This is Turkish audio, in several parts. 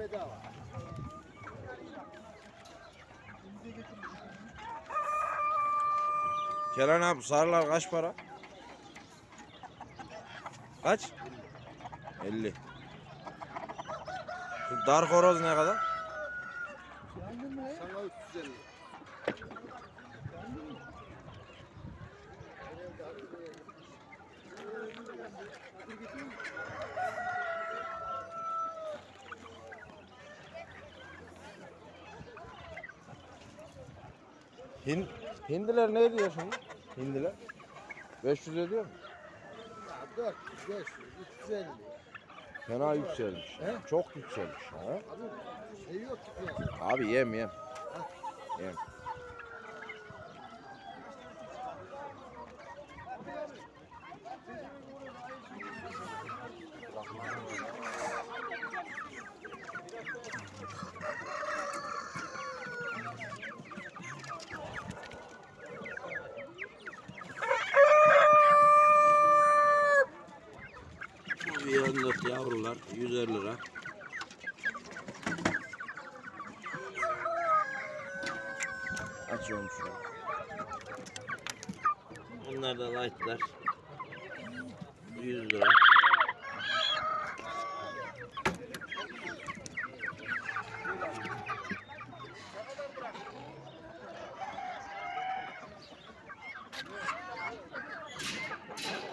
bedava. Kenan abi sarılar kaç para? Kaç? 50. Şu dar horoz ne kadar? Sana 350. Hin, hindiler ne ediyor şimdi? Hindiler. 500 ediyor mu? Ya 400, 500, 350. Fena yükselmiş. He? Çok yükselmiş. Ha? Abi şey yok ki. Abi yem yem. Yem. Yanındaki yavrular 150 lira. Açıyorum şu an. Bunlar da lightlar. 100 lira.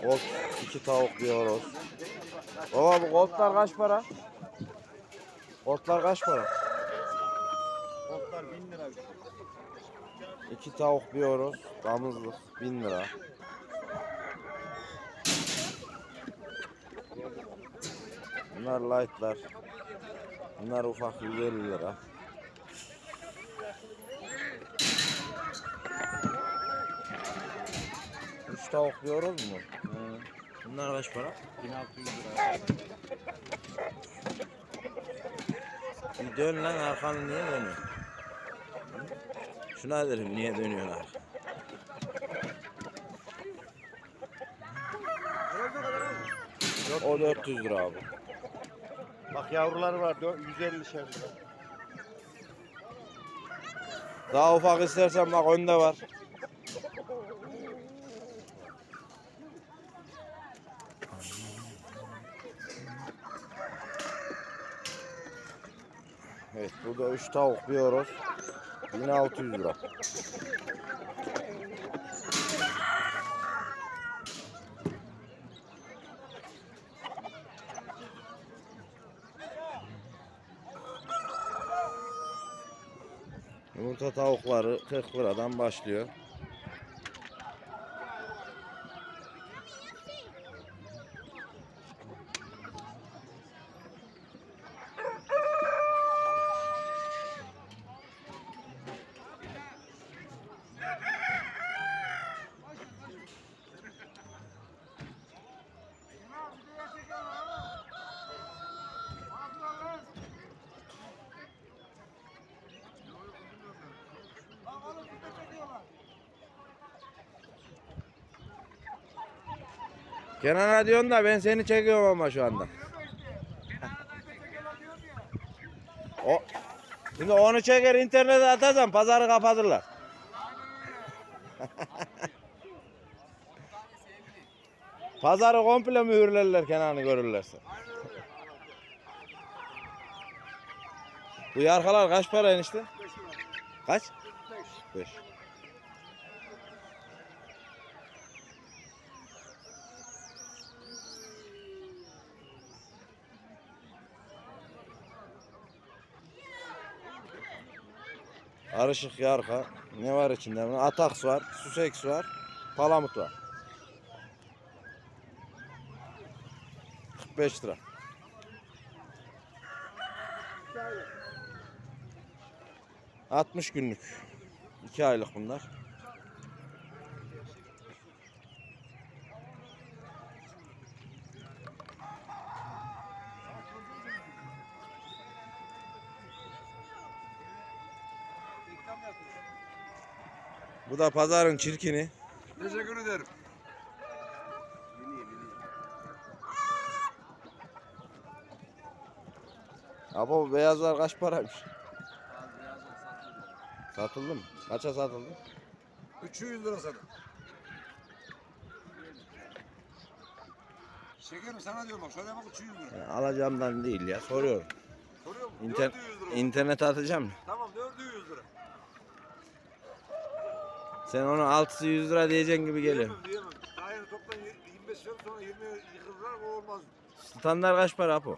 Kolt, iki tavuk bir horoz. Baba bu koltlar kaç para? Koltlar kaç para? Botlar 1000 lira. İki tavuk bir horoz. Damızlık 1000 lira. Bunlar lightlar. Bunlar ufak 150 lira. Üç tavuk bir horoz mu? Hı. Bunlar kaç para? 1600 lira. Bir dön lan arkanı niye dönüyorsun? Şuna derim niye dönüyorsun arkanı? O 400 lira abi. Bak yavruları var 150 şer lira. Daha ufak istersen bak önde var. Evet burada 3 tavuk bir horoz. 1600 lira. Yumurta tavukları 40 liradan başlıyor. Kenan'a diyorsun da ben seni çekiyorum ama şu anda. o Şimdi onu çeker internete atarsan pazarı kapatırlar. Pazarı komple mühürlerler Kenan'ı görürlerse. Bu yarkalar kaç para enişte? Kaç? 5. Karışık yarka. Ne var içinde? Ataks var, suseks var, palamut var. 45 lira. ...60 günlük. 2 aylık bunlar. Bu da pazarın çirkini. Teşekkür ederim. Abi bu beyazlar kaç paraymış? Satıldı mı? Kaça satıldı? 300 lira sana. Şekerim sana diyorum bak şöyle bak 300 lira. Alacağımdan değil ya soruyorum. Soruyor mu? İnter 400 lira. internete atacağım. Tamam 400 lira. Sen onu 600 100 lira diyeceksin gibi geliyor. Diyemem diyemem. Daha yeni toptan 25 lira sonra 20 yıkılırlar o olmaz. Standart kaç para bu?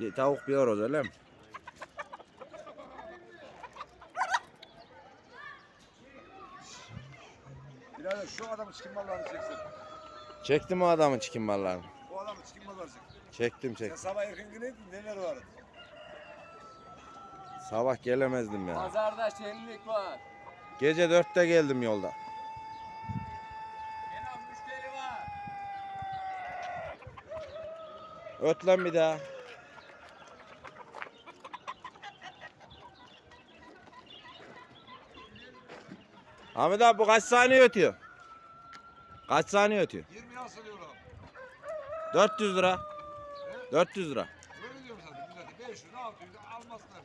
Bir tavuk bir horoz öyle mi? Birader şu adamın çıkın mallarını çeksin. Çektim o adamın çikin mallarını. O adamın çıkın mallarını çek. Çektim Sen çek. sabah erken gideydin neler vardı? Sabah gelemezdim ya. Pazarda şenlik var. Gece dörtte geldim yolda. Öt lan bir daha. Ahmet abi bu kaç saniye ötüyor? Kaç saniye ötüyor? 20 asılıyor abi. 400 lira. 400 lira. Öyle diyorum zaten millete 500 600 almazlar.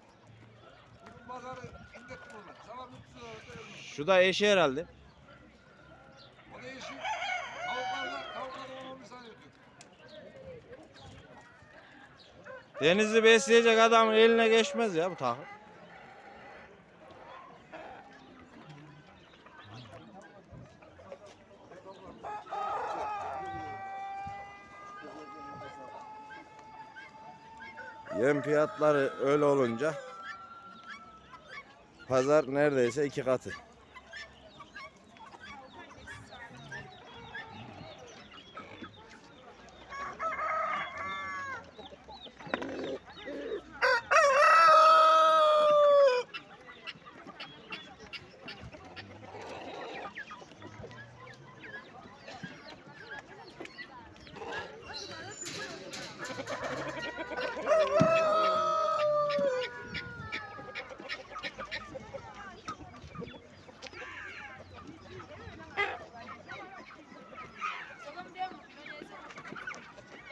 Bugün pazarı indettim onlar. Sabah 300 lira ödedim. Şu da eşi herhalde. O da yeşil. Tavuklarla tavuklarla 10 saniye ötüyor. Denizli besleyecek adamın eline geçmez ya bu takım. Yem fiyatları öyle olunca pazar neredeyse iki katı.